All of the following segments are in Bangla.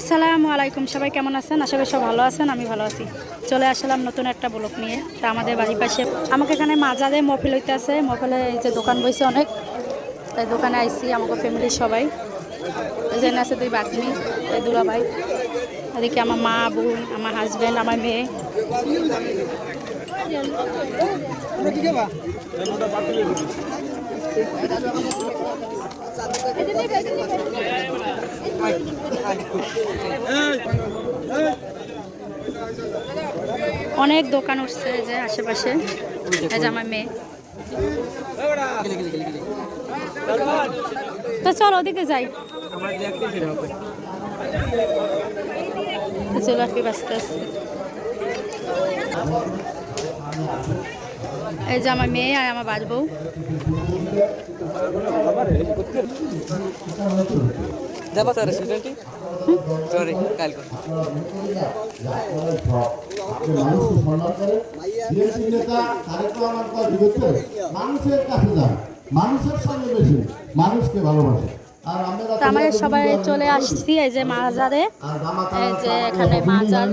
আসসালামু আলাইকুম, সবাই কেমন আছেন? আশা করি সব ভালো আছেন, আমি ভালো আছি। চলে আসলাম নতুন একটা ব্লক নিয়ে। তা আমাদের বাড়ির পাশে আমাকে এখানে মাজারে মফিল হইতে আছে। মফিলে এই যে দোকান বইছে অনেক। তাই দোকানে আইসি আমাকে ফ্যামিলির সবাই। এখানে আছে দুই বাগনি এই দুলা ভাই এদিকে আমার মা, বোন, আমার হাজব্যান্ড আমার মেয়ে। অনেক দোকান উঠছে যে আশেপাশে। এই যে আমার মেয়ে। তো চল ওদিকে যাই। চলো এই যে আমার মেয়ে আর আমার বাজ বউ। যাবা সরি কাল করে মানুষের সঙ্গে বেশি মানুষকে ভালোবাসে আমরা সবাই চলে আসছি এই যে মাজারে এই যে এখানে মাজার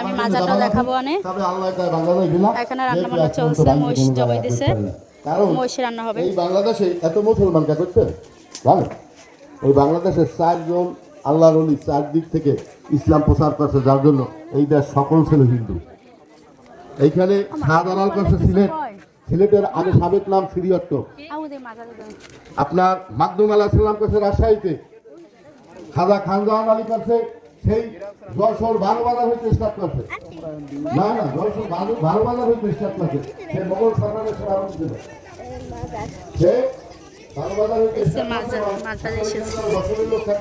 আমি মাজারটা দেখাবো অনে তবে আল্লাহ তাই বাংলাদেশ দিলাম এখানে রান্না বান্না চলছে, মহিষ জবাই দিছে। কারণ মহিষের রান্না হবে। এই বাংলাদেশে এত মুসলমান কে করতে জানো? এই বাংলাদেশে চারজন আল্লাহর অলি চার দিক থেকে ইসলাম প্রচার করছে যার জন্য এই দেশ সকল ছিল হিন্দু। এইখানে শাহজালাল করছে সিলেট। সিলেটের আমি সাবেক নাম সিরিয়ত্ত আপনার মাকদুম আলাহ সাল্লাম করছে রাজশাহীতে। খাজা খানজাহান আলী করছে সেই যশোর বারো বাজার হইতে স্টার্ট করছে। না না যশোর বারো বাজার হইতে স্টার্ট করছে। সে মোগল সরকারের সভাপতি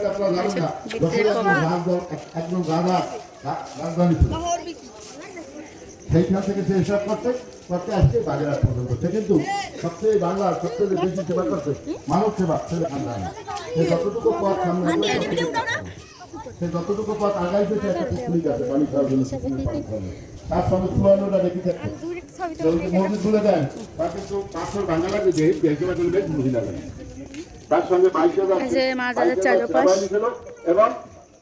একজন খবর। রাজা- এক- একজন রাজধানী সেইখান থেকে সে হিসাব করতে করতে আসছে বাগেরহাট পর্যন্ত। সে কিন্তু সবচেয়ে বাংলার সবচেয়ে বেশি সেবা করছে। মানব সেবা ছেলে খানদান সে যতটুকু পথ সামনে সে যতটুকু পথ আগাইছে সে একটা পিকনিক আছে পানি খাওয়ার জন্য। তার সঙ্গে চুয়ান্নটা দেখি থাকছে মসজিদ তুলে দেন। তার লাগে যে বেশ লাগে সঙ্গে বাইশ হাজার এবং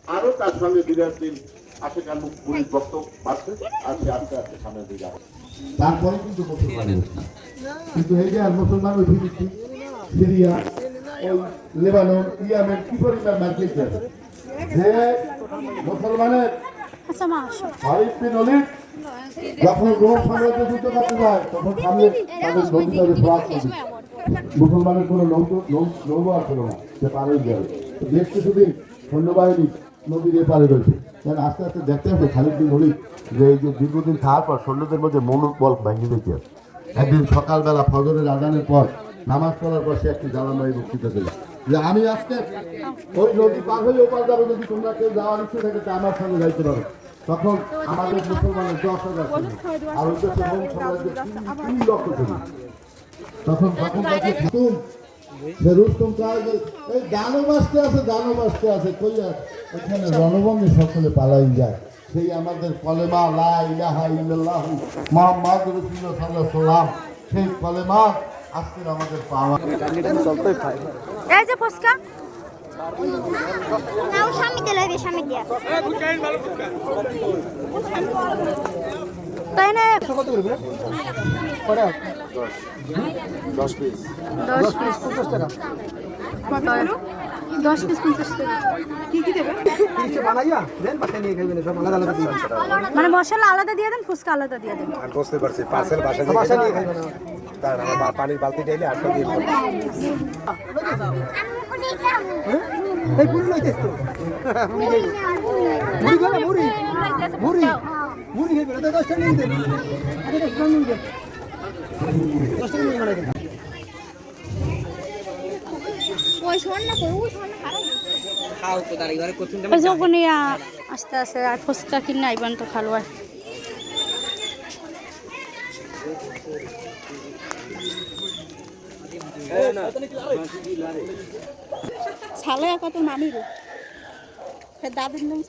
আরও তার সঙ্গে বিরাট দিন পুলিশ আর আস্তে আস্তে সামনের দিকে আগে তারপরে কিন্তু মুসলমান কিন্তু এই যে আর মুসলমান ওই সিরিয়া ওই লেবানন ইয়ামেন কি পরিমাণ মার খেয়েছে যে মুসলমানের আচ্ছা মা বিন ওলিদ যখন রোম সাম্রাজ্য যুদ্ধ করতে যায়, তখন তাদের মুসলমানের কোনো আর ছিল না, সে পার হয়ে যাবে বেশ কিছুদিন সৈন্যবাহিনী নদীর এপারে রয়েছে। আস্তে আস্তে দেখতে হবে খালিদ বিন ওলিদ যে এই যে দীর্ঘদিন থাকার পর সৈন্যদের মধ্যে মনোবল ভেঙে দিতে একদিন সকালবেলা ফজরের আজানের পর, নামাজ পড়ার পর সে একটি জ্বালামাই বক্তৃতা দিল। যে আমি আজকে ওই নদী পার হয়ে ওপার যাব, যদি তোমরা কেউ যাওয়ার ইচ্ছে থাকে, তা আমার সঙ্গে যাইতে পারো। তখন আমাদের মুসলমানের দশ হাজার আর ওই দেশে রোম তিন- লক্ষ ছিল তখন তখন সে রুস্তম এই বাঁচতে আছে গানও বাঁচতে আছে কইয়া এখানে রণভঙ্গে সকলে পালাই যায়। সেই আমাদের কলেমা লা ইলাহা ইল্লাল্লাহু মুহাম্মদ রাসূলুল্লাহ সাল্লাল্লাহু আলাইহি সাল্লাম সেই কলেমা আজকের আমাদের পাওয়া। এই যে ফুচকা না ও স্বামী দিলে স্বামী দিয়া। তাই না? দশ পিস। দশ পিস। দশ পিস পঞ্চাশ টাকা। বানাইয়া দেন বাসায় নিয়ে খাইবেন সব আলাদা আলাদা দিবেন মানে মশলা আলাদা দিয়ে দেন ফুচকা আলাদা দিয়ে দেন। আমি বুঝতে পারছি পার্সেল বাসা বাসায় নিয়ে দিয়ে খাইবেন। তার আমার পানির বালতি ডাইলে আটটা দিয়ে। এই পুরি লইতেছ তো। মুড়ি খাবে মুড়ি মুড়ি মুড়ি খাইবেন তো নিয়ে আগে দশটা নিয়ে নিয়ে বানাই দেন ওই শোন না কই ওই শোন না কারণ খাও তো দাঁড়িয়ে ঘরে কোচিং ওই যে ওখানে আ- আস্তে আস্তে আর ফুচকা কিনে আইবেন তো খালো আর সালয়া কত নামি রে দাদুর নাম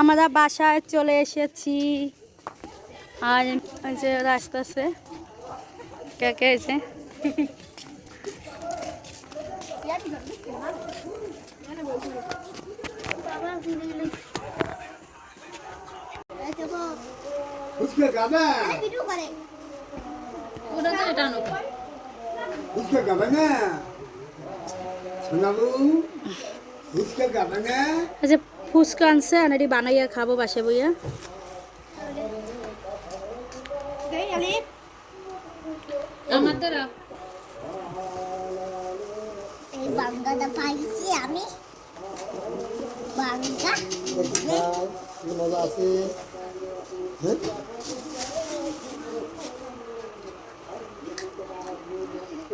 আমরা বাসায় চলে এসেছি। আর যে রাস্তা আছে। কে কে আছে? বাবা ফুচকা খাবে না? শোনাবু ফুচকা খাবে না? যে ফুচকা আনছে আর এটি বানাইয়া খাব বাসে বইয়া। এই বাঙ্গাটা পাইছি আমি। মজা আছে। হ্যাঁ?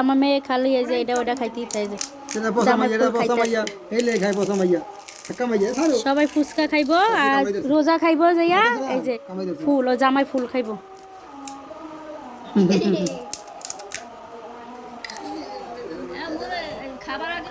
আমার মেয়ে খালি এই যে এটা ওটা খাইতেই সবাই ফুচকা খাইব আর রোজা খাইব যাইয়া এই যে ফুল ও জামাই ফুল খাইব। খাবার আগে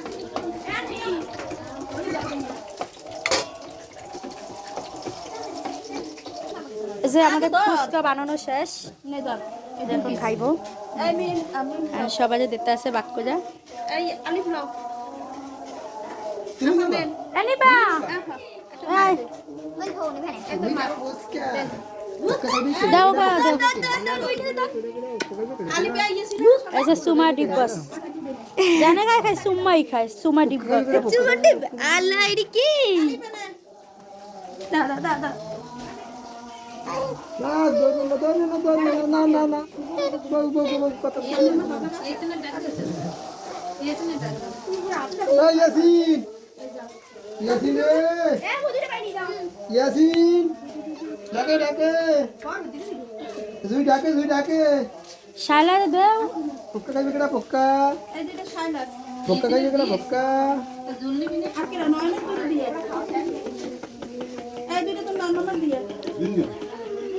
যে আমাদের ফুচকা বানানো শেষ। এখন খাইব। আর সবাই যে দেখতে আছে বাক্য যা। সুমা ডিব্বাস। জানে খায়? সুম্মাই খায় সুমা ডিব্বাস। আল্লাহ দাদা দাদা না ধরবে না ধরবে না ধরবে না না না না বউ বউ বউ কথা বলবে না ইয়াসিন ইয়াসিন রে ইয়াসিন ডাকে ডাকে জুই ডাকে জুই ডাকে শালারে দাও পোক্কা খাইবে কেডা পোক্কা এই যেটা শালা পোক্কা খাইবে কেডা পোক্কা জুলনি মিনি আর কেডা নয় না করে দিয়ে। এই তো নাম নাম দিয়ে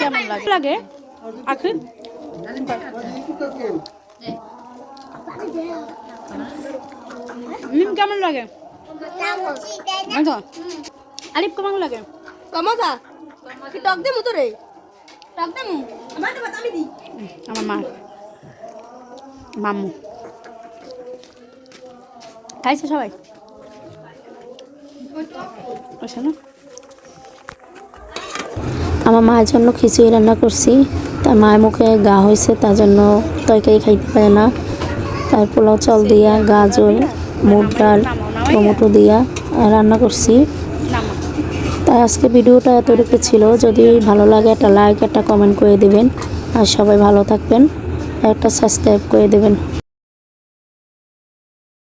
কেমন লাগে? লাগে আখি মিম কেমন লাগে? আলিফ কেমন লাগে? কমজা? কি টক দে মুতো রে টক দে আমার মা। মাম্মু খাইছে সবাই? আমার মায়ের জন্য খিচুড়ি রান্না করছি। তার মায়ের মুখে গা হয়েছে, তার জন্য তরকারি খাইতে পারে না। তার পোলাও চাল দিয়া, গাজর, মুগ ডাল, টমেটো দিয়া রান্না করছি। তাই আজকে ভিডিওটা এতটুকু ছিল। যদি ভালো লাগে একটা লাইক একটা কমেন্ট করে দিবেন। আর সবাই ভালো থাকবেন। একটা সাবস্ক্রাইব করে দেবেন।